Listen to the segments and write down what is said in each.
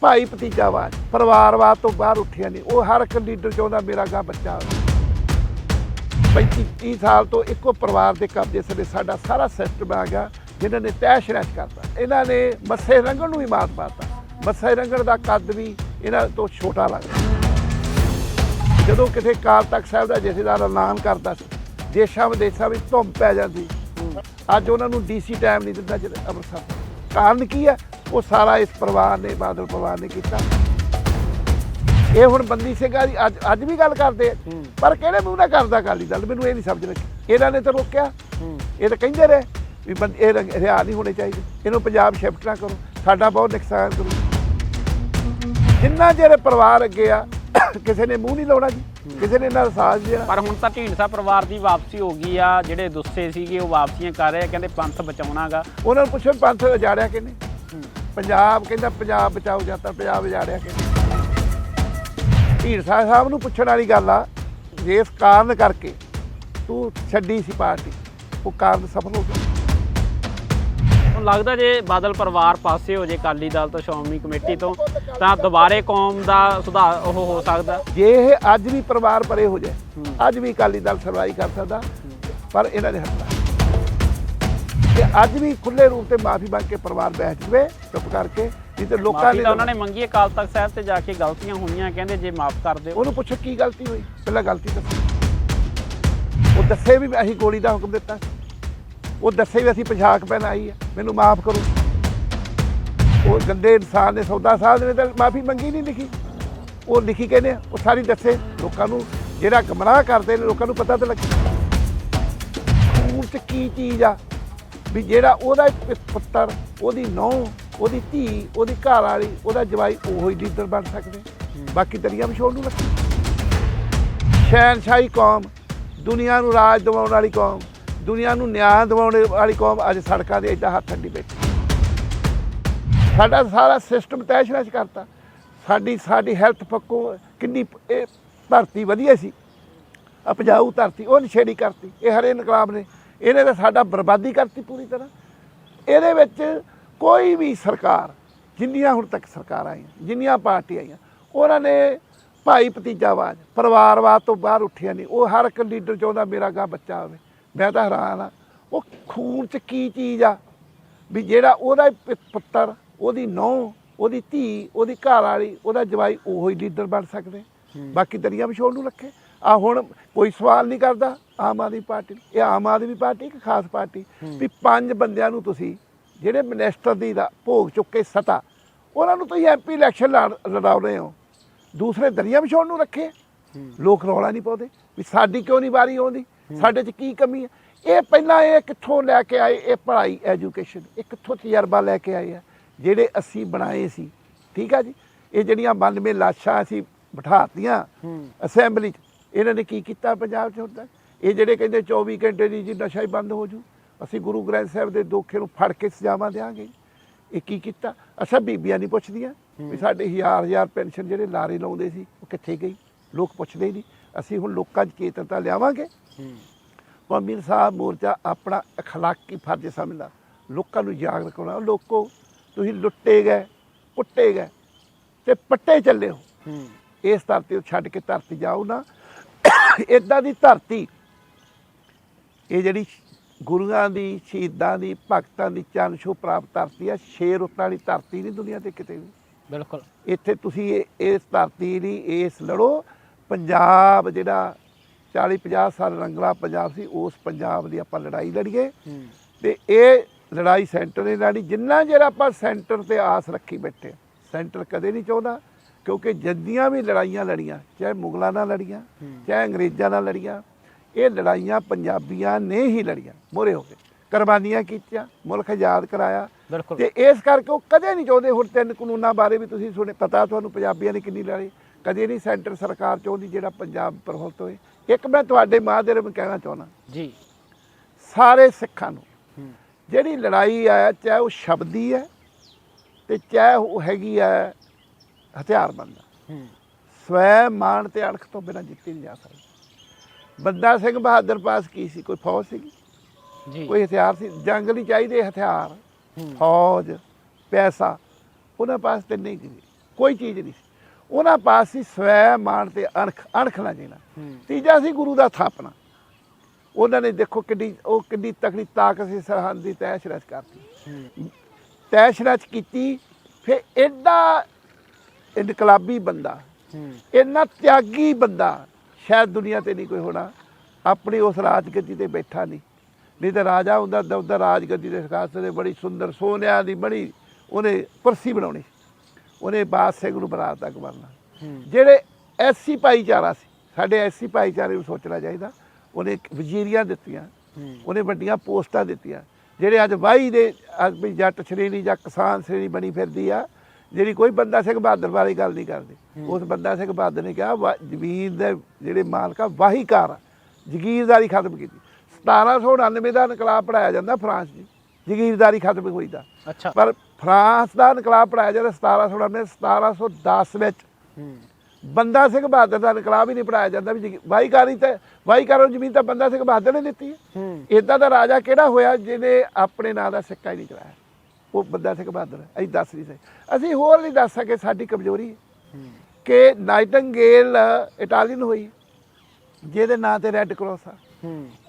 ਭਾਈ ਭਤੀਜਾਵਾਦ ਪਰਿਵਾਰਵਾਦ ਤੋਂ ਬਾਹਰ ਉੱਠਿਆ ਨਹੀਂ ਉਹ ਹਰ ਇੱਕ ਲੀਡਰ ਚਾਹੁੰਦਾ, ਮੇਰਾ ਗਾ ਬੱਚਾ ਹੋਵੇ 35 30 ਸਾਲ ਤੋਂ ਇੱਕੋ ਪਰਿਵਾਰ ਦੇ ਕਬਜ਼ੇ ਥੱਲੇ ਸਾਡਾ ਸਾਰਾ ਸਿਸਟਮ ਆ ਗਿਆ, ਜਿਨ੍ਹਾਂ ਨੇ ਤੈਸ਼ ਨੈਸ਼ ਕਰਤਾ। ਇਹਨਾਂ ਨੇ ਮੱਸੇ ਰੰਗਣ ਨੂੰ ਵੀ ਮਾਤ ਪਾਤਾ ਮੱਸੇ ਰੰਗਣ ਦਾ ਕੱਦ ਵੀ ਇਹਨਾਂ ਤੋਂ ਛੋਟਾ ਲੱਗਦਾ ਜਦੋਂ ਕਿਸੇ ਕਾਲ ਤੱਕ ਸਾਹਿਬ ਦਾ ਜਥੇਦਾਰ ਐਲਾਨ ਕਰਦਾ ਸੀ, ਦੇਸ਼ਾਂ ਵਿਦੇਸ਼ਾਂ ਵਿੱਚ ਧੁੰਮ ਪੈ ਜਾਂਦੀ ਅੱਜ ਉਹਨਾਂ ਨੂੰ ਡੀਸੀ ਟਾਈਮ ਨਹੀਂ ਦਿੰਦਾ ਜਿਹੜਾ ਅੰਮ੍ਰਿਤਸਰ ਕਾਰਨ ਕੀ ਹੈ? ਉਹ ਸਾਰਾ ਇਸ ਪਰਿਵਾਰ ਨੇ ਬਾਦਲ ਪਰਿਵਾਰ ਨੇ ਕੀਤਾ। ਇਹ ਹੁਣ ਬੰਦੀ ਸਿੰਘਾਂ ਦੀ ਅੱਜ ਅੱਜ ਵੀ ਗੱਲ ਕਰਦੇ ਆ। ਪਰ ਕਿਹੜੇ ਮੂੰਹ ਨਾਲ ਕਰਦਾ ਅਕਾਲੀ ਦਲ? ਮੈਨੂੰ ਇਹ ਨਹੀਂ ਸਮਝ ਲੱਗੀ। ਇਹਨਾਂ ਨੇ ਤਾਂ ਰੋਕਿਆ। ਇਹ ਤਾਂ ਕਹਿੰਦੇ ਰਹੇ ਵੀ ਇਹ ਰਿਹਾਅ ਨਹੀਂ ਹੋਣੇ ਚਾਹੀਦੇ। ਇਹਨੂੰ ਪੰਜਾਬ ਸ਼ਿਫਟ ਨਾ ਕਰੋ। ਸਾਡਾ ਬਹੁਤ ਨੁਕਸਾਨ ਕਰੂ। ਜਿੰਨਾ ਜਿਹੜੇ ਪਰਿਵਾਰ ਅੱਗੇ ਆ ਕਿਸੇ ਨੇ ਮੂੰਹ ਨਹੀਂ ਲਾਉਣਾ ਜੀ। ਕਿਸੇ ਨੇ ਇਹਨਾਂ ਦਾ ਸਾਥ ਦੇਣਾ। ਪਰ ਹੁਣ ਤਾਂ ਢੀਂਡਸਾ ਪਰਿਵਾਰ ਦੀ ਵਾਪਸੀ ਹੋ ਗਈ ਆ। ਜਿਹੜੇ ਦੁੱਸੇ ਸੀਗੇ ਉਹ ਵਾਪਸੀਆਂ ਕਰ ਰਹੇ ਆ। ਕਹਿੰਦੇ ਪੰਥ ਬਚਾਉਣਾਗਾ। ਉਹਨਾਂ ਨੂੰ ਪੁੱਛੋ ਪੰਥ ਉਜਾੜਿਆ ਕਿਨੇ ਪੰਜਾਬ ਕਹਿੰਦਾ ਪੰਜਾਬ ਬਚਾਓ ਜਾਂ ਤਾਂ ਪੰਜਾਬ ਉਜਾੜਿਆ ਕਿਨੇ ਢੀਂਡਸਾ ਸਾਹਿਬ ਨੂੰ ਪੁੱਛਣ ਵਾਲੀ ਗੱਲ ਆ ਜਿਸ ਕਾਰਨ ਕਰਕੇ ਤੂੰ ਛੱਡੀ ਸੀ ਪਾਰਟੀ ਉਹ ਕਾਰਨ ਸਫਲ ਹੋ ਗਿਆ। ਹੁਣ ਲੱਗਦਾ ਜੇ ਬਾਦਲ ਪਰਿਵਾਰ ਪਾਸੇ ਹੋ ਜੇ ਅਕਾਲੀ ਦਲ ਤੋਂ ਸ਼੍ਰੋਮਣੀ ਕਮੇਟੀ ਤੋਂ ਤਾਂ ਦੁਬਾਰੇ ਕੌਮ ਦਾ ਸੁਧਾਰ ਉਹ ਹੋ ਸਕਦਾ। ਜੇ ਇਹ ਅੱਜ ਵੀ ਪਰਿਵਾਰ ਪਰੇ ਹੋ ਜਾਏ ਅੱਜ ਵੀ ਅਕਾਲੀ ਦਲ ਸਰਵਾਈ ਕਰ ਸਕਦਾ ਪਰ ਇਹਨਾਂ ਦੇ ਹੱਥ ਤੇ ਅੱਜ ਵੀ ਖੁੱਲੇ ਰੂਪ ਤੇ ਮਾਫੀ ਮੰਗ ਕੇ ਪਰਿਵਾਰ ਬੈਠ ਜਵੇ ਚੁੱਪ ਕਰਕੇ ਨਹੀਂ ਤੇ ਲੋਕਾਂ ਨੇ ਉਹਨਾਂ ਨੇ ਮੰਗੀ ਅਕਾਲ ਤਖਤ ਸਾਹਿਬ ਤੇ ਜਾ ਕੇ ਗਲਤੀਆਂ ਹੋਈਆਂ ਕਹਿੰਦੇ ਜੇ ਮਾਫ ਕਰ ਦਿਓ। ਉਹਨੂੰ ਪੁੱਛੋ ਕੀ ਗਲਤੀ ਹੋਈ ਪਹਿਲਾਂ ਗਲਤੀ ਦੱਸੋ। ਉਹ ਦੱਸੇ ਵੀ ਅਸੀਂ ਗੋਲੀ ਦਾ ਹੁਕਮ ਦਿੱਤਾ। ਉਹ ਦੱਸੇ ਵੀ ਅਸੀਂ ਪਛਾਕ ਪਹਿਨ ਆਈ ਹੈ ਮੈਨੂੰ ਮਾਫ ਕਰੋ। ਉਹ ਗੰਦੇ ਇਨਸਾਨ ਨੇ ਸੌਦਾ ਸਾਹਿਬ ਨੇ ਤਾਂ ਮਾਫੀ ਮੰਗੀ ਨਹੀਂ ਲਿਖੀ। ਉਹ ਲਿਖੀ ਕਹਿੰਦੇ ਉਹ ਸਾਰੀ ਦੱਸੇ। ਲੋਕਾਂ ਨੂੰ ਜਿਹੜਾ ਗਮਰਾਹ ਕਰਦੇ ਨੇ ਲੋਕਾਂ ਨੂੰ ਪਤਾ ਤਾਂ ਲੱਗੇ। ਖੂਨ ਚ ਕੀ ਚੀਜ਼ ਆ? ਵੀ ਜਿਹੜਾ ਉਹਦਾ ਪੁੱਤਰ ਉਹਦੀ ਨੌਂ ਉਹਦੀ ਧੀ ਉਹਦੀ ਘਰ ਵਾਲੀ ਉਹਦਾ ਜਵਾਈ ਉਹੋ ਹੀ ਲੀਡਰ ਬਣ ਸਕਦੇ। ਬਾਕੀ ਦਰਿਆ ਵਿਛੋੜ ਨੂੰ ਰੱਖੀ। ਸ਼ਹਿਨਸ਼ਾਹੀ ਕੌਮ ਦੁਨੀਆ ਨੂੰ ਰਾਜ ਦਿਵਾਉਣ ਵਾਲੀ ਕੌਮ ਦੁਨੀਆ ਨੂੰ ਨਿਆਂ ਦਿਵਾਉਣ ਵਾਲੀ ਕੌਮ ਅੱਜ ਸੜਕਾਂ ਦੇ ਏਦਾਂ ਹੱਥ ਅੱਡੀ ਬੈਠੀ। ਸਾਡਾ ਸਾਰਾ ਸਿਸਟਮ ਤੈਸ਼-ਨੈਸ਼ ਕਰਤਾ। ਸਾਡੀ ਸਾਡੀ ਹੈਲਥ ਪੱਕੋ ਕਿੰਨੀ ਇਹ ਧਰਤੀ ਵਧੀਆ ਸੀ। ਉਪਜਾਊ ਧਰਤੀ ਉਹ ਨਸ਼ੇੜੀ ਕਰਤੀ। ਇਹ ਹਰੇ ਇਨਕਲਾਬ ਨੇ ਇਹਨੇ ਤਾਂ ਸਾਡਾ ਬਰਬਾਦੀ ਕਰਤੀ ਪੂਰੀ ਤਰ੍ਹਾਂ। ਇਹਦੇ ਵਿੱਚ ਕੋਈ ਵੀ ਸਰਕਾਰ ਜਿੰਨੀਆਂ ਹੁਣ ਤੱਕ ਸਰਕਾਰਾਂ ਆਈਆਂ ਜਿੰਨੀਆਂ ਪਾਰਟੀਆਂ ਆਈਆਂ ਉਹਨਾਂ ਨੇ ਭਾਈ ਭਤੀਜਾਵਾਦ ਪਰਿਵਾਰਵਾਦ ਤੋਂ ਬਾਹਰ ਉੱਠਿਆ ਨਹੀਂ। ਉਹ ਹਰ ਇੱਕ ਲੀਡਰ ਚਾਹੁੰਦਾ ਮੇਰਾ ਗਾ ਬੱਚਾ ਹੋਵੇ। ਮੈਂ ਤਾਂ ਹੈਰਾਨ ਆ ਉਹ ਖੂਨ ਚ ਕੀ ਚੀਜ਼ ਆ? ਵੀ ਜਿਹੜਾ ਉਹਦਾ ਪੁੱਤਰ ਉਹਦੀ ਨੌਂ ਉਹਦੀ ਧੀ ਉਹਦੀ ਘਰ ਵਾਲੀ ਉਹਦਾ ਜਵਾਈ ਉਹੋ ਹੀ ਲੀਡਰ ਬਣ ਸਕਦੇ। ਬਾਕੀ ਦਰਿਆ ਵਿਛੋੜ ਨੂੰ ਰੱਖੇ। ਆ ਹੁਣ ਕੋਈ ਸਵਾਲ ਨਹੀਂ ਕਰਦਾ ਆਮ ਆਦਮੀ ਪਾਰਟੀ। ਇਹ ਆਮ ਆਦਮੀ ਪਾਰਟੀ ਇੱਕ ਖਾਸ ਪਾਰਟੀ? ਵੀ ਪੰਜ ਬੰਦਿਆਂ ਨੂੰ ਤੁਸੀਂ ਜਿਹੜੇ ਮਿਨਿਸਟਰ ਦੀ ਦਾ ਭੋਗ ਚੁੱਕੇ ਸਤਾ ਉਹਨਾਂ ਨੂੰ ਤੁਸੀਂ ਐਮਪੀ ਇਲੈਕਸ਼ਨ ਲੜਾਉ ਰਹੇ ਹੋ। ਦੂਸਰੇ ਦਰਿਆ ਵਿਛੋੜ ਨੂੰ ਰੱਖੇ। ਲੋਕ ਰੌਲਾ ਨਹੀਂ ਪਾਉਂਦੇ। ਵੀ ਸਾਡੀ ਕਿਉਂ ਨਹੀਂ ਵਾਰੀ ਆਉਂਦੀ? ਸਾਡੇ 'ਚ ਕੀ ਕਮੀ ਹੈ? ਇਹ ਪਹਿਲਾਂ ਇਹ ਕਿੱਥੋਂ ਲੈ ਕੇ ਆਏ? ਇਹ ਪੜ੍ਹਾਈ ਐਜੂਕੇਸ਼ਨ ਇਹ ਕਿੱਥੋਂ ਤਜਰਬਾ ਲੈ ਕੇ ਆਏ ਆ? ਜਿਹੜੇ ਅਸੀਂ ਬਣਾਏ ਸੀ। ਠੀਕ ਆ ਜੀ? ਇਹ ਜਿਹੜੀਆਂ 92 ਲਾਸ਼ਾਂ ਅਸੀਂ ਬਿਠਾਤੀਆਂ ਅਸੈਂਬਲੀ 'ਚ ਇਹਨਾਂ ਨੇ ਕੀ ਕੀਤਾ ਪੰਜਾਬ 'ਚ ਹੁਣ ਤੱਕ ਇਹ ਜਿਹੜੇ ਕਹਿੰਦੇ 24 ਘੰਟੇ ਦੀ ਜੀ ਨਸ਼ਾ ਹੀ ਬੰਦ ਹੋ ਜੂ ਅਸੀਂ ਗੁਰੂ ਗ੍ਰੰਥ ਸਾਹਿਬ ਦੇ ਦੋਖੇ ਨੂੰ ਫੜ ਕੇ ਸਜ਼ਾਵਾਂ ਦੇਾਂਗੇ ਇਹ ਕੀ ਕੀਤਾ ਅੱਛਾ ਬੀਬੀਆਂ ਨਹੀਂ ਪੁੱਛਦੀਆਂ ਵੀ ਸਾਡੇ ਹਜ਼ਾਰ ਹਜ਼ਾਰ ਪੈਨਸ਼ਨ ਜਿਹੜੇ ਲਾਰੇ ਲਾਉਂਦੇ ਸੀ ਉਹ ਕਿੱਥੇ ਗਈ ਲੋਕ ਪੁੱਛਦੇ ਹੀ ਨਹੀਂ ਅਸੀਂ ਹੁਣ ਲੋਕਾਂ 'ਚ ਚੇਤਨਤਾ ਲਿਆਵਾਂਗੇ ਪੰਮੀਰ ਸਾਹਿਬ ਮੋਰਚਾ ਆਪਣਾ اخلاقی ਫਰਜ਼ ਸਮਝਦਾ ਲੋਕਾਂ ਨੂੰ ਜਾਗਰੂਕ ਕਰਨਾ ਲੋਕੋ ਤੁਸੀਂ ਲੁੱਟੇ ਗਏ ਕੁੱਟੇ ਗਏ ਤੇ ਪੱਟੇ ਚੱਲੇ ਹੋ ਇਸ ਧਰਤੀ ਨੂੰ ਛੱਡ ਕੇ ਧਰਤੀ ਜਾਓ ਨਾ ਇਦਾਂ ਦੀ ਧਰਤੀ ਇਹ ਜਿਹੜੀ ਗੁਰੂਆਂ ਦੀ ਸ਼ਹੀਦਾਂ ਦੀ ਭਗਤਾਂ ਦੀ ਚਰਨ ਛੋਹ ਪ੍ਰਾਪਤ ਧਰਤੀ ਆ ਸ਼ੇਰ ਉਤਾਂ ਵਾਲੀ ਧਰਤੀ ਨਹੀਂ ਦੁਨੀਆ ਤੇ ਕਿਤੇ ਵੀ। ਬਿਲਕੁਲ। ਇੱਥੇ ਤੁਸੀਂ ਇਹ- ਇਸ ਧਰਤੀ ਲਈ ਇਸ ਲੜੋ ਪੰਜਾਬ ਜਿਹੜਾ 40 50 ਸਾਲ ਰੰਗਲਾ ਪੰਜਾਬ ਸੀ ਉਸ ਪੰਜਾਬ ਦੀ ਆਪਾਂ ਲੜਾਈ ਲੜੀਏ। ਤੇ ਇਹ ਲੜਾਈ ਸੈਂਟਰ ਨੇ ਲੜੀ ਜਿੰਨਾ ਜਿਹੜਾ ਆਪਾਂ ਸੈਂਟਰ ਤੇ ਆਸ ਰੱਖੀ ਬੈਠੇ ਸੈਂਟਰ ਕਦੇ ਨਹੀਂ ਚਾਹੁੰਦਾ। ਕਿਉਂਕਿ ਜੱਦੀਆਂ ਵੀ ਲੜਾਈਆਂ ਲੜੀਆਂ ਚਾਹੇ ਮੁਗਲਾਂ ਨਾਲ ਲੜੀਆਂ ਚਾਹੇ ਅੰਗਰੇਜ਼ਾਂ ਨਾਲ ਲੜੀਆਂ ਇਹ ਲੜਾਈਆਂ ਪੰਜਾਬੀਆਂ ਨੇ ਹੀ ਲੜੀਆਂ ਮੋਰੇ ਹੋ ਕੇ। ਕੁਰਬਾਨੀਆਂ ਕੀਤੀਆਂ ਮੁਲਕ ਆਜ਼ਾਦ ਕਰਾਇਆ। ਤੇ ਇਸ ਕਰਕੇ ਉਹ ਕਦੇ ਨਹੀਂ ਚਾਹੁੰਦੇ ਹੁਣ ਤਿੰਨ ਕਾਨੂੰਨਾਂ ਬਾਰੇ ਵੀ ਤੁਸੀਂ ਸੁਣੇ ਪਤਾ ਤੁਹਾਨੂੰ ਪੰਜਾਬੀਆਂ ਨੇ ਕਿੰਨੀ ਲੜੀ। ਕਦੇ ਨਹੀਂ ਸੈਂਟਰ ਸਰਕਾਰ ਚਾਹੁੰਦੀ ਜਿਹੜਾ ਪੰਜਾਬ ਪ੍ਰਫੁੱਲਤ ਹੋਏ। ਇੱਕ ਮੈਂ ਤੁਹਾਡੇ ਮਾਧਿਅਮ ਨੂੰ ਕਹਿਣਾ ਚਾਹੁੰਦਾ। ਜੀ। ਸਾਰੇ ਸਿੱਖਾਂ ਨੂੰ ਜਿਹੜੀ ਲੜਾਈ ਹੈ ਚਾਹੇ ਉਹ ਸ਼ਬਦੀ ਹੈ ਤੇ ਚਾਹੇ ਉਹ ਹੈਗੀ ਹੈ ਹਥਿਆਰਬੰਦ ਹੂੰ ਸਵੈ ਮਾਣ ਤੇ ਅਣਖ ਤੋਂ ਬਿਨਾਂ ਜਿੱਤੀ ਨਹੀਂ ਜਾ ਸਕਦੀ। ਬੰਦਾ ਸਿੰਘ ਬਹਾਦਰ ਪਾਸ ਕੀ ਸੀ? ਕੋਈ ਫੌਜ ਸੀਗੀ? ਜੀ। ਕੋਈ ਹਥਿਆਰ ਸੀ? ਜੰਗ ਲਈ ਚਾਹੀਦੇ ਹਥਿਆਰ। ਫੌਜ ਪੈਸਾ ਉਹਨਾਂ ਪਾਸ ਤੇ ਨਹੀਂ ਕੋਈ ਚੀਜ਼ ਨਹੀਂ ਸੀ। ਉਹਨਾਂ ਪਾਸ ਸੀ ਸਵੈ ਮਾਣ ਤੇ ਅਣਖ ਅਣਖ ਨਾ ਜੀਣਾ। ਤੀਜਾ ਸੀ ਗੁਰੂ ਦਾ ਥਾਪਨਾ ਉਹਨਾਂ ਨੇ ਦੇਖੋ ਕਿੰਨੀ ਉਹ ਕਿੰਨੀ ਤਕੜੀ ਤਾਕਤ ਸੀ ਸਰਹੰਦ ਦੀ ਤੈਸ਼ ਰਚ ਕਰਤੀ। ਹੂੰ। ਤੈਸ਼ ਰਚ ਕੀਤੀ ਫਿਰ ਐਡਾ ਇਨਕਲਾਬੀ ਬੰਦਾ ਇੰਨਾ ਤਿਆਗੀ ਬੰਦਾ ਸ਼ਾਇਦ ਦੁਨੀਆ ਤੇ ਨਹੀਂ ਕੋਈ ਹੋਣਾ ਆਪਣੀ ਉਸ ਰਾਜਗੱਦੀ ਤੇ ਬੈਠਾ ਨਹੀਂ। ਨਹੀਂ ਤਾਂ ਰਾਜਾ ਹੁੰਦਾ ਤਾਂ ਉਹਦਾ ਰਾਜਗੱਦੀ ਦੇ ਸਿਖਾਸਤ ਦੇ ਬੜੀ ਸੁੰਦਰ ਸੋਨਿਆਂ ਦੀ ਬੜੀ ਉਹਨੇ ਕੁਰਸੀ ਬਣਾਉਣੀ। ਉਹਨੇ ਬਾਦ ਸਿੰਘ ਨੂੰ ਬਰਾਤ ਤੱਕ ਬਣਨਾ ਜਿਹੜੇ ਐਸਸੀ ਭਾਈਚਾਰਾ ਸੀ ਸਾਡੇ ਐਸਸੀ ਭਾਈਚਾਰੇ ਨੂੰ ਸੋਚਣਾ ਚਾਹੀਦਾ। ਉਹਨੇ ਵਜ਼ੀਰੀਆਂ ਦਿੱਤੀਆਂ ਉਹਨੇ ਵੱਡੀਆਂ ਪੋਸਟਾਂ ਦਿੱਤੀਆਂ। ਜਿਹੜੇ ਅੱਜ ਵਾਹੀ ਦੇ ਅੱਜ ਵੀ ਜੱਟ ਸ਼੍ਰੇਣੀ ਜਾਂ ਕਿਸਾਨ ਸ਼੍ਰੇਣੀ ਬਣੀ ਫਿਰਦੀ ਆ ਜਿਹੜੀ ਕੋਈ ਬੰਦਾ ਸਿੰਘ ਬਹਾਦਰ ਬਾਰੇ ਗੱਲ ਨਹੀਂ ਕਰਦੇ। ਉਸ ਬੰਦਾ ਸਿੰਘ ਬਹਾਦਰ ਨੇ ਕਿਹਾ ਵਾ- ਜ਼ਮੀਨ ਦੇ ਜਿਹੜੇ ਮਾਲਕਾ ਵਾਹੀਕਾਰ ਆ। ਜ਼ਗੀਰਦਾਰੀ ਖਤਮ ਕੀਤੀ। 1799 ਦਾ ਇਨਕਲਾਬ ਪੜਾਇਆ ਜਾਂਦਾ ਫਰਾਂਸ 'ਚ। ਜ਼ਗੀਰਦਾਰੀ ਖਤਮ ਹੋਈ ਦਾ ਅੱਛਾ। ਪਰ ਫਰਾਂਸ ਦਾ ਇਨਕਲਾਬ ਪੜਾਇਆ ਜਾਂਦਾ 1799 1710 ਵਿੱਚ। ਬੰਦਾ ਸਿੰਘ ਬਹਾਦਰ ਦਾ ਇਨਕਲਾਬ ਹੀ ਨਹੀਂ ਪੜਾਇਆ ਜਾਂਦਾ ਵੀ ਵਾਹੀਕਾਰੀ ਤੇ ਵਾਹੀਕਾਰਾਂ ਨੂੰ ਜ਼ਮੀਨ ਤਾਂ ਬੰਦਾ ਸਿੰਘ ਬਹਾਦਰ ਨੇ ਦਿੱਤੀ ਹੈ। ਹੂੰ। ਇਦਾਂ ਦਾ ਰਾਜਾ ਕਿਹੜਾ ਹੋਇਆ ਜਿਹਨੇ ਆਪਣੇ ਨਾਂ ਦਾ ਸਿੱਕਾ ਹੀ ਨਹੀਂ ਚਲਾਇਆ? ਉਹ ਬੰਦਾ ਸਿੰਘ ਬਹਾਦਰ ਹੈ। ਅਸੀਂ ਦੱਸ ਨਹੀਂ ਸਕਦੇ। ਅਸੀਂ ਹੋਰ ਨਹੀਂ ਦੱਸ ਸਕੇ ਸਾਡੀ ਕਮਜ਼ੋਰੀ। ਹੈ ਕਿ ਨਾਈਟਿੰਗੇਲ ਇਟਾਲੀਅਨ ਹੋਈ। ਜਿਹਦੇ ਨਾਂ ਤੇ ਰੈੱਡ ਕਰਾਸ ਆ।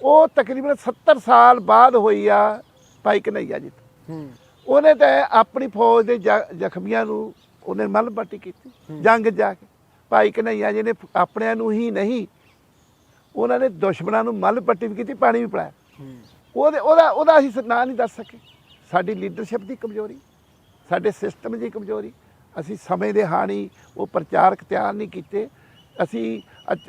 ਉਹ ਤਕਰੀਬਨ 70 ਸਾਲ ਬਾਅਦ ਹੋਈ ਆ ਭਾਈ ਕਨਈਆ ਜੀ ਤੋਂ। ਉਹਨੇ ਤਾਂ ਆਪਣੀ ਫੌਜ ਦੇ ਜ਼ਖਮੀਆਂ ਨੂੰ ਉਹਨੇ ਮੱਲ ਪੱਟੀ ਕੀਤੀ, ਜੰਗ ਜਾ ਕੇ। ਭਾਈ ਕਨਈਆ ਜੀ ਨੇ ਆਪਣਿਆਂ ਨੂੰ ਹੀ ਨਹੀਂ, ਉਹਨਾਂ ਨੇ ਦੁਸ਼ਮਣਾਂ ਨੂੰ ਮੱਲ ਪੱਟੀ ਵੀ ਕੀਤੀ, ਪਾਣੀ ਵੀ ਪਿਲਾਇਆ। ਉਹਦੇ, ਉਹਦਾ ਉਹਦਾ ਅਸੀਂ ਨਾਂ ਨਹੀਂ ਦੱਸ ਸਕੇ। ਸਾਡੀ ਲੀਡਰਸ਼ਿਪ ਦੀ ਕਮਜ਼ੋਰੀ ਸਾਡੇ ਸਿਸਟਮ ਦੀ ਕਮਜ਼ੋਰੀ ਅਸੀਂ ਸਮੇਂ ਦੇ ਹਾਣੀ ਉਹ ਪ੍ਰਚਾਰਕ ਤਿਆਰ ਨਹੀਂ ਕੀਤੇ। ਅਸੀਂ ਅੱਜ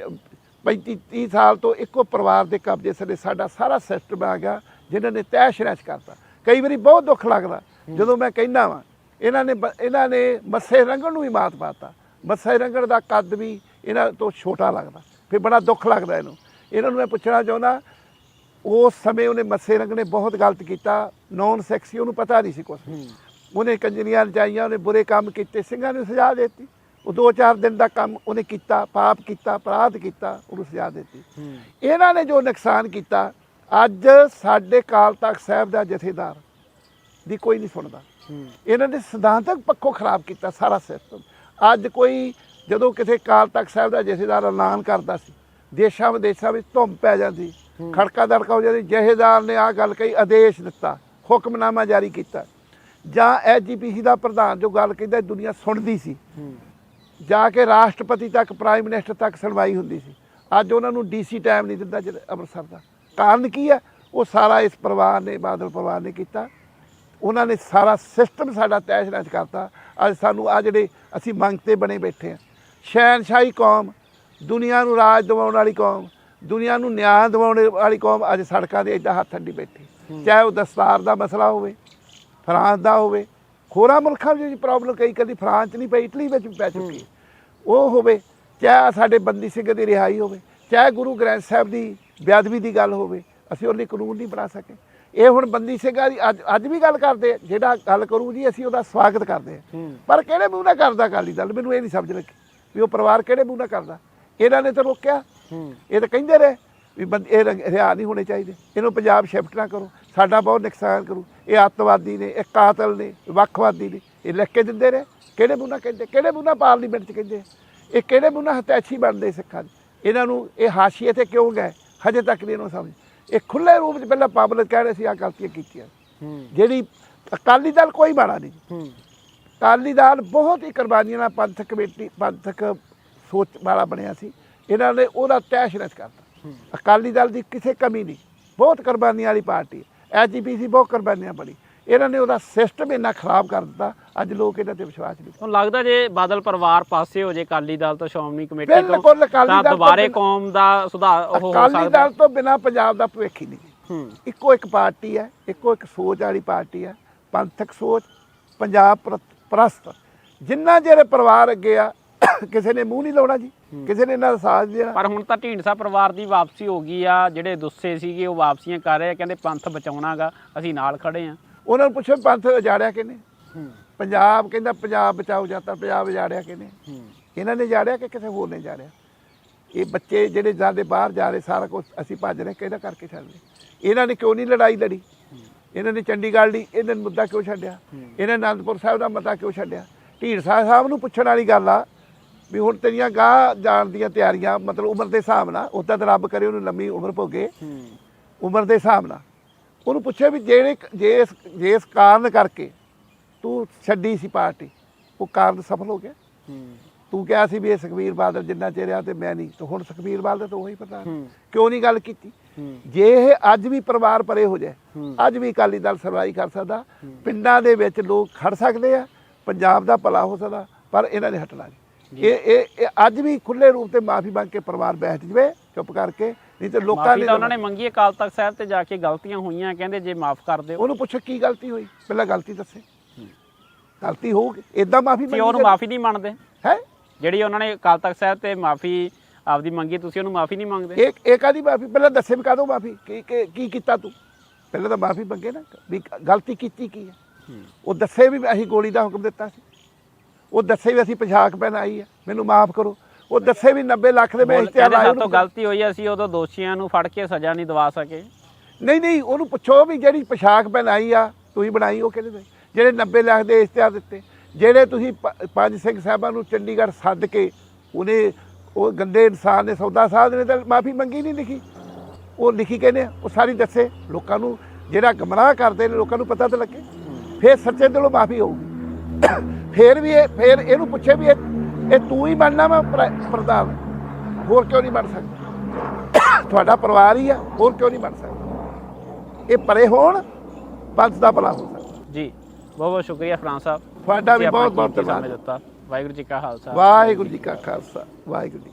35 30 ਸਾਲ ਤੋਂ ਇੱਕੋ ਪਰਿਵਾਰ ਦੇ ਕਬਜ਼ੇ ਥੱਲੇ ਸਾਡਾ ਸਾਰਾ ਸਿਸਟਮ ਆ ਗਿਆ ਜਿਨ੍ਹਾਂ ਨੇ ਤੈਸ਼ ਨੈਸ਼ ਕਰਤਾ। ਕਈ ਵਾਰੀ ਬਹੁਤ ਦੁੱਖ ਲੱਗਦਾ ਜਦੋਂ ਮੈਂ ਕਹਿੰਦਾ ਵਾਂ ਇਹਨਾਂ ਨੇ ਇਹਨਾਂ ਨੇ ਮੱਸੇ ਰੰਗਣ ਨੂੰ ਵੀ ਮਾਤ ਪਾਤਾ। ਮੱਸੇ ਰੰਗਣ ਦਾ ਕੱਦ ਵੀ ਇਹਨਾਂ ਤੋਂ ਛੋਟਾ ਲੱਗਦਾ ਫਿਰ ਬੜਾ ਦੁੱਖ ਲੱਗਦਾ ਇਹਨੂੰ। ਇਹਨਾਂ ਨੂੰ ਮੈਂ ਪੁੱਛਣਾ ਚਾਹੁੰਦਾ ਉਸ ਸਮੇਂ ਉਹਨੇ ਮੱਸੇ ਰੰਗ ਨੇ ਬਹੁਤ ਗਲਤ ਕੀਤਾ ਨੌਨ ਸੈਕਸੀ ਉਹਨੂੰ ਪਤਾ ਨਹੀਂ ਸੀ ਕੁਛ। ਹੂੰ। ਉਹਨੇ ਕੰਜਰੀਆਂ ਰਚਾਈਆਂ ਉਹਨੇ ਬੁਰੇ ਕੰਮ ਕੀਤੇ ਸਿੰਘਾਂ ਨੂੰ ਸਜ਼ਾ ਦਿੱਤੀ। ਉਹ ਦੋ ਚਾਰ ਦਿਨ ਦਾ ਕੰਮ ਉਹਨੇ ਕੀਤਾ ਪਾਪ ਕੀਤਾ ਅਪਰਾਧ ਕੀਤਾ ਉਹਨੂੰ ਸਜ਼ਾ ਦਿੱਤੀ। ਇਹਨਾਂ ਨੇ ਜੋ ਨੁਕਸਾਨ ਕੀਤਾ ਅੱਜ ਸਾਡੇ ਕਾਲ ਤਖਤ ਸਾਹਿਬ ਦਾ ਜਥੇਦਾਰ ਦੀ ਕੋਈ ਨਹੀਂ ਸੁਣਦਾ। ਇਹਨਾਂ ਨੇ ਸਿਧਾਂਤਕ ਪੱਖੋਂ ਖਰਾਬ ਕੀਤਾ ਸਾਰਾ ਸਿਸਟਮ। ਅੱਜ ਕੋਈ ਜਦੋਂ ਕਿਸੇ ਕਾਲ ਤਖਤ ਸਾਹਿਬ ਦਾ ਜਥੇਦਾਰ ਐਲਾਨ ਕਰਦਾ ਸੀ ਦੇਸ਼ਾਂ ਵਿਦੇਸ਼ਾਂ ਵਿੱਚ ਧੁੰਮ ਪੈ ਜਾਂਦੀ ਖੜਕਾ ਦੜਕਾ ਹੋ ਜਾਂਦੀ ਜਥੇਦਾਰ ਨੇ ਆ ਗੱਲ ਕਹੀ ਆਦੇਸ਼ ਦਿੱਤਾ ਹੁਕਮਨਾਮਾ ਜਾਰੀ ਕੀਤਾ। ਜਾਂ ਐਜੀਪੀਸੀ ਦਾ ਪ੍ਰਧਾਨ ਜੋ ਗੱਲ ਕਹਿੰਦਾ ਦੁਨੀਆ ਸੁਣਦੀ ਸੀ। ਜਾ ਕੇ ਰਾਸ਼ਟਰਪਤੀ ਤੱਕ ਪ੍ਰਾਈਮ ਮਿਨਿਸਟਰ ਤੱਕ ਸੁਣਵਾਈ ਹੁੰਦੀ ਸੀ। ਅੱਜ ਉਹਨਾਂ ਨੂੰ ਡੀਸੀ ਟਾਈਮ ਨਹੀਂ ਦਿੰਦਾ ਜਿਹੜੇ ਅੰਮ੍ਰਿਤਸਰ ਦਾ। ਕਾਰਨ ਕੀ ਹੈ? ਉਹ ਸਾਰਾ ਇਸ ਪਰਿਵਾਰ ਨੇ ਬਾਦਲ ਪਰਿਵਾਰ ਨੇ ਕੀਤਾ। ਉਹਨਾਂ ਨੇ ਸਾਰਾ ਸਿਸਟਮ ਸਾਡਾ ਤੈਸ਼ ਨੈਸ਼ ਕਰਤਾ। ਅੱਜ ਸਾਨੂੰ ਆ ਜਿਹੜੇ ਅਸੀਂ ਮੰਗ ਤੇ ਬਣੇ ਬੈਠੇ ਆ ਸ਼ਹਿਨਸ਼ਾਹੀ ਕੌਮ ਦੁਨੀਆ ਨੂੰ ਰਾਜ ਦਿਵਾਉਣ ਵਾਲੀ ਕੌਮ ਦੁਨੀਆ ਨੂੰ ਨਿਆਂ ਦਿਵਾਉਣ ਵਾਲੀ ਕੌਮ ਅੱਜ ਸੜਕਾਂ ਦੇ ਏਦਾਂ ਹੱਥ ਅੱਡੀ ਬੈਠੀ। ਚਾਹੇ ਉਹ ਦਸਤਾਰ ਦਾ ਮਸਲਾ ਹੋਵੇ ਫਰਾਂਸ ਦਾ ਹੋਵੇ ਹੋਰਾਂ ਮੁਲਕਾਂ ਵਿੱਚ ਪ੍ਰੋਬਲਮ ਕਈ ਕਦੀ ਫਰਾਂਸ 'ਚ ਨਹੀਂ ਪਈ ਇਟਲੀ ਵਿੱਚ ਪੈ ਚੁੱਕੀ ਹੈ। ਉਹ ਹੋਵੇ ਚਾਹੇ ਸਾਡੇ ਬੰਦੀ ਸਿੰਘ ਦੀ ਰਿਹਾਈ ਹੋਵੇ ਚਾਹੇ ਗੁਰੂ ਗ੍ਰੰਥ ਸਾਹਿਬ ਦੀ ਬੇਅਦਬੀ ਦੀ ਗੱਲ ਹੋਵੇ ਅਸੀਂ ਉਹਦੇ ਲਈ ਕਾਨੂੰਨ ਨਹੀਂ ਬਣਾ ਸਕੇ। ਇਹ ਹੁਣ ਬੰਦੀ ਸਿੰਘਾਂ ਦੀ ਅੱਜ ਅੱਜ ਵੀ ਗੱਲ ਕਰਦੇ ਜਿਹੜਾ ਗੱਲ ਕਰੂ ਜੀ ਅਸੀਂ ਉਹਦਾ ਸਵਾਗਤ ਕਰਦੇ ਹੂੰ। ਪਰ ਕਿਹੜੇ ਮੂੰਹ ਨਾਲ ਕਰਦਾ ਅਕਾਲੀ ਦਲ? ਮੈਨੂੰ ਇਹ ਨਹੀਂ ਸਮਝ ਲੱਗੀ ਵੀ ਉਹ ਪਰਿਵਾਰ ਕਿਹੜੇ ਮੂੰਹ ਨਾਲ ਕਰਦਾ। ਇਹਨਾਂ ਨੇ ਤਾਂ ਰੋਕਿਆ ਇਹ ਤਾਂ ਕਹਿੰਦੇ ਰਹੇ ਵੀ ਬੰਦ ਇਹ ਰਿਹਾਅ ਨਹੀਂ ਹੋਣੇ ਚਾਹੀਦੇ। ਇਹਨੂੰ ਪੰਜਾਬ ਸ਼ਿਫਟ ਨਾ ਕਰੋ। ਸਾਡਾ ਬਹੁਤ ਨੁਕਸਾਨ ਕਰੂ। ਇਹ ਅੱਤਵਾਦੀ ਨੇ ਇਹ ਕਾਤਲ ਨੇ ਵੱਖਵਾਦੀ ਨੇ ਇਹ ਲਿਖ ਕੇ ਦਿੰਦੇ ਰਹੇ। ਕਿਹੜੇ ਨਾਲ ਕਹਿੰਦੇ? ਕਿਹੜੇ ਨਾਲ ਪਾਰਲੀਮੈਂਟ 'ਚ ਕਹਿੰਦੇ? ਇਹ ਕਿਹੜੇ ਨਾਲ ਹਤੈਸ਼ੀ ਬਣਦੇ ਸਿੱਖਾਂ ਦੇ? ਇਹਨਾਂ ਨੂੰ ਇਹ ਹਾਸ਼ੀਏ ਤੇ ਕਿਉਂ ਗਏ? ਹਜੇ ਤੱਕ ਨਹੀਂ ਇਹਨੂੰ ਸਮਝ। ਇਹ ਖੁੱਲੇ ਰੂਪ 'ਚ ਪਹਿਲਾਂ ਪਬਲਿਕ ਕਹਿ ਰਹੇ ਸੀ ਆ ਗਲਤੀਆਂ ਕੀਤੀਆਂ। ਜਿਹੜੀ ਅਕਾਲੀ ਦਲ ਕੋਈ ਮਾੜਾ ਨਹੀਂ। ਅਕਾਲੀ ਦਲ ਬਹੁਤ ਹੀ ਕੁਰਬਾਨੀਆਂ ਨਾਲ ਪੰਥਕ ਕਮੇਟੀ ਪੰਥਕ ਸੋਚ ਵਾਲਾ ਬਣਿਆ ਸੀ। ਇਹਨਾਂ ਨੇ ਉਹਦਾ ਤੈਸ਼ ਨਸ਼ ਕਰਤਾ। ਅਕਾਲੀ ਦਲ ਦੀ ਕਿਸੇ ਕਮੀ ਨਹੀਂ। ਬਹੁਤ ਕੁਰਬਾਨੀਆਂ ਵਾਲੀ ਪਾਰਟੀ ਹੈ। ਐਜੀਪੀਸੀ ਬਹੁਤ ਕੁਰਬਾਨੀਆਂ ਬੜੀ ਇਹਨਾਂ ਨੇ ਉਹਦਾ ਸਿਸਟਮ ਇੰਨਾ ਖਰਾਬ ਕਰ ਦਿੱਤਾ ਅੱਜ ਲੋਕ ਇਹਨਾਂ ਤੇ ਵਿਸ਼ਵਾਸ ਨਹੀਂ ਤੁਹਾਨੂੰ ਲੱਗਦਾ ਜੇ ਬਾਦਲ ਪਰਿਵਾਰ ਪਾਸੇ ਹੋ ਜੇ ਅਕਾਲੀ ਦਲ ਤੋਂ ਸ਼੍ਰੋਮਣੀ ਕਮੇਟੀ ਤੋਂ ਅਕਾਲੀ ਤਾਂ ਦੁਬਾਰੇ ਕੌਮ ਦਾ ਸੁਧਾਰ ਹੋ ਅਕਾਲੀ ਸਕਦਾ। ਦਲ ਤੋਂ ਬਿਨਾ ਪੰਜਾਬ ਦਾ ਭਵਿੱਖ ਹੀ ਨਹੀਂ। ਇੱਕੋ ਇੱਕ ਪਾਰਟੀ ਹੈ ਇੱਕੋ ਇੱਕ ਸੋਚ ਵਾਲੀ ਪਾਰਟੀ ਹੈ। ਪੰਥਕ ਸੋਚ ਪੰਜਾਬ ਪ੍ਰਸਤ। ਜਿੰਨਾ ਜਿਹੜੇ ਪਰਿਵਾਰ ਅੱਗੇ ਆ ਕਿਸੇ ਨੇ ਮੂੰਹ ਨਹੀਂ ਲਾਉਣਾ ਜੀ। ਕਿਸੇ ਨੇ ਇਹਨਾਂ ਦਾ ਸਾਥ ਦੇਣਾ। ਪਰ ਹੁਣ ਤਾਂ ਢੀਂਡਸਾ ਪਰਿਵਾਰ ਦੀ ਵਾਪਸੀ ਹੋ ਗਈ ਆ ਜਿਹੜੇ ਦੁੱਸੇ ਸੀਗੇ ਉਹ ਵਾਪਸੀਆਂ ਕਰ ਰਹੇ ਆ ਕਹਿੰਦੇ ਪੰਥ ਬਚਾਉਣਾਗਾ ਅਸੀਂ ਨਾਲ ਖੜੇ ਆ। ਉਹਨਾਂ ਨੂੰ ਪੁੱਛੋ ਪੰਥ ਉਜਾੜਿਆ ਕਿਨੇ ਹੂੰ। ਪੰਜਾਬ ਕਹਿੰਦਾ ਪੰਜਾਬ ਬਚਾਓ ਜਾਂਦਾ ਪੰਜਾਬ ਉਜਾੜਿਆ ਕਿਨੇ ਹੂੰ। ਇਹਨਾਂ ਨੇ ਜਾੜਿਆ ਕਿ ਕਿਸੇ ਹੋਰ ਨੇ ਜਾੜਿਆ ਇਹ ਬੱਚੇ ਜਿਹੜੇ ਜਾਂਦੇ ਬਾਹਰ ਜਾ ਰਹੇ ਸਾਰਾ ਕੁਝ ਅਸੀਂ ਭੱਜ ਰਹੇ ਕਿਹਦਾ ਕਰਕੇ ਛੱਡਦੇ ਇਹਨਾਂ ਨੇ ਕਿਉਂ ਨਹੀਂ ਲੜਾਈ ਲੜੀ? ਇਹਨਾਂ ਨੇ ਚੰਡੀਗੜ੍ਹ ਲਈ ਇਹਨਾਂ ਨੇ ਮੁੱਦਾ ਕਿਉਂ ਛੱਡਿਆ? ਇਹਨਾਂ ਨੇ ਅਨੰਦਪੁਰ ਸਾਹਿਬ ਦਾ ਮਤਾ ਕਿਉਂ ਛੱਡਿਆ? ਢੀਂਡਸਾ ਸਾਹਿਬ ਨੂੰ ਪੁੱਛਣ ਵਾਲੀ ਗੱਲ ਆ ਵੀ ਹੁਣ ਤੇਰੀਆਂ ਗਾਹ ਜਾਣ ਦੀਆਂ ਤਿਆਰੀਆਂ ਮਤਲਬ ਉਮਰ ਦੇ ਹਿਸਾਬ ਨਾਲ ਉਦਾਂ ਤਾਂ ਰੱਬ ਕਰੇ ਉਹਨੂੰ ਲੰਮੀ ਉਮਰ ਭੋਗੇ। ਉਮਰ ਦੇ ਹਿਸਾਬ ਨਾਲ। ਉਹਨੂੰ ਪੁੱਛਿਆ ਵੀ ਜਿਹੜੇ ਜੇ ਇਸ ਜੇ ਇਸ ਕਾਰਨ ਕਰਕੇ ਤੂੰ ਛੱਡੀ ਸੀ ਪਾਰਟੀ ਉਹ ਕਾਰਨ ਸਫਲ ਹੋ ਗਿਆ? ਤੂੰ ਕਿਹਾ ਸੀ ਵੀ ਇਹ ਸੁਖਬੀਰ ਬਾਦਲ ਜਿੰਨਾ ਚਿਰ ਆ ਤੇ ਮੈਂ ਨਹੀਂ ਤੇ ਹੁਣ ਸੁਖਬੀਰ ਬਾਦਲ ਤਾਂ ਉਹੀ ਹੂੰ। ਕਿਉਂ ਨਹੀਂ ਗੱਲ ਕੀਤੀ? ਜੇ ਇਹ ਅੱਜ ਵੀ ਪਰਿਵਾਰ ਪਰੇ ਹੋ ਜਾਏ। ਅੱਜ ਵੀ ਅਕਾਲੀ ਦਲ ਸਰਵਾਈ ਕਰ ਸਕਦਾ ਪਿੰਡਾਂ ਦੇ ਵਿੱਚ ਲੋਕ ਖੜ ਸਕਦੇ ਆ ਪੰਜਾਬ ਦਾ ਭਲਾ ਹੋ ਸਕਦਾ ਪਰ ਇਹਨਾਂ ਨੇ ਹਟਣਾ ਨਹੀਂ। ਇਹ ਇਹ ਇਹ ਅੱਜ ਵੀ ਖੁੱਲੇ ਰੂਪ ਤੇ ਮਾਫੀ ਮੰਗ ਕੇ ਪਰਿਵਾਰ ਬੈਠ ਜਵੇ ਚੁੱਪ ਕਰਕੇ ਨਹੀਂ ਤੇ ਲੋਕਾਂ ਨੇ ਉਹਨਾਂ ਨੇ ਮੰਗੀ ਅਕਾਲ ਤਖਤ ਸਾਹਿਬ ਤੇ ਜਾ ਕੇ ਗਲਤੀਆਂ ਹੋਈਆਂ ਕਹਿੰਦੇ ਜੇ ਮਾਫ ਕਰ ਦਿਓ। ਉਹਨੂੰ ਪੁੱਛੋ ਕੀ ਗਲਤੀ ਹੋਈ ਪਹਿਲਾਂ ਗਲਤੀ ਦੱਸੇ। ਗਲਤੀ ਹੋਊਗੀ ਇਦਾਂ ਮਾਫੀ ਤੁਸੀਂ ਉਹਨੂੰ ਮਾਫੀ ਨਹੀਂ ਮੰਨਦੇ। ਹੈ? ਜਿਹੜੀ ਉਹਨਾਂ ਨੇ ਅਕਾਲ ਤਖਤ ਸਾਹਿਬ ਤੇ ਮਾਫੀ ਆਪਦੀ ਮੰਗੀ ਤੁਸੀਂ ਉਹਨੂੰ ਮਾਫੀ ਨਹੀਂ ਮੰਗਦੇ। ਇੱਕ ਇੱਕ ਆਦੀ ਮਾਫੀ ਪਹਿਲਾਂ ਦੱਸੇ ਵੀ ਕਾਹਦੋਂ ਮਾਫੀ ਕੀ- ਕੀ ਕੀਤਾ ਤੂੰ? ਪਹਿਲਾਂ ਤਾਂ ਮਾਫੀ ਮੰਗੇ ਨਾ ਵੀ ਗਲਤੀ ਕੀਤੀ ਕੀ ਹੈ। ਉਹ ਦੱਸੇ ਵੀ ਅਸੀਂ ਗੋਲੀ ਦਾ ਹੁਕਮ ਦਿੱਤਾ ਸੀ। ਉਹ ਦੱਸੇ ਵੀ ਅਸੀਂ ਪੋਸ਼ਾਕ ਪਹਿਨਾਈ ਹੈ ਮੈਨੂੰ ਮਾਫ ਕਰੋ। ਉਹ ਦੱਸੇ ਵੀ 90 ਲੱਖ ਦੇ ਮੈਂ ਇਸ਼ਤਿਹਾਰ ਸਾਡੇ ਤੋਂ। ਗਲਤੀ ਹੋਈ ਅਸੀਂ ਉਦੋਂ ਦੋਸ਼ੀਆਂ ਨੂੰ ਫੜ ਕੇ ਸਜ਼ਾ ਨਹੀਂ ਦਵਾ ਸਕੇ। ਨਹੀਂ ਨਹੀਂ ਉਹਨੂੰ ਪੁੱਛੋ ਵੀ ਜਿਹੜੀ ਪੋਸ਼ਾਕ ਪਹਿਨਾਈ ਆ ਤੁਸੀਂ ਬਣਾਈ ਉਹ ਕਿਹਦੇ ਨੇ ਜਿਹੜੇ 90 ਲੱਖ ਦੇ ਇਸ਼ਤਿਹਾਰ ਦਿੱਤੇ ਜਿਹੜੇ ਤੁਸੀਂ ਪੰਜ ਸਿੰਘ ਸਾਹਿਬਾਂ ਨੂੰ ਚੰਡੀਗੜ੍ਹ ਸੱਦ ਕੇ ਉਹਨੇ ਉਹ ਗੰਦੇ ਇਨਸਾਨ ਨੇ ਸੌਦਾ ਸਾਧ ਨੇ ਤਾਂ ਮਾਫੀ ਮੰਗੀ ਨਹੀਂ ਲਿਖੀ। ਉਹ ਲਿਖੀ ਕਹਿੰਦੇ ਉਹ ਸਾਰੀ ਦੱਸੇ ਲੋਕਾਂ ਨੂੰ ਜਿਹੜਾ ਗਮਰਾਹ ਕਰਦੇ ਨੇ ਲੋਕਾਂ ਨੂੰ ਪਤਾ ਤਾਂ ਲੱਗੇ। ਫਿਰ ਸੱਚੇ ਦਿਲੋਂ ਮਾਫੀ ਹੋਊਗੀ। ਫਿਰ ਵੀ ਇਹ ਫਿਰ ਇਹਨੂੰ ਪੁੱਛੇ ਵੀ ਇਹ ਇਹ ਤੂੰ ਹੀ ਬਣਨਾ ਪ੍ਰ- ਪ੍ਰਧਾਨ। ਹੋਰ ਕਿਉਂ ਨਹੀਂ ਬਣ ਸਕਦਾ? ਤੁਹਾਡਾ ਪਰਿਵਾਰ ਹੀ ਆ ਹੋਰ ਕਿਉਂ ਨਹੀਂ ਬਣ ਸਕਦਾ? ਇਹ ਪਰੇ ਹੋਣ ਪੰਥ ਦਾ ਭਲਾ ਹੋ ਸਕਦਾ। ਜੀ ਬਹੁਤ ਬਹੁਤ ਸ਼ੁਕਰੀਆ ਫਰਾਂ ਸਾਹਿਬ। ਤੁਹਾਡਾ ਵੀ ਬਹੁਤ ਬਹੁਤ ਧੰਨਵਾਦ। ਵਾਹਿਗੁਰੂ ਜੀ ਕਾ ਖਾਲਸਾ। ਵਾਹਿਗੁਰੂ ਜੀ ਕਾ ਖਾਲਸਾ। ਵਾਹਿਗੁਰੂ ਜੀ।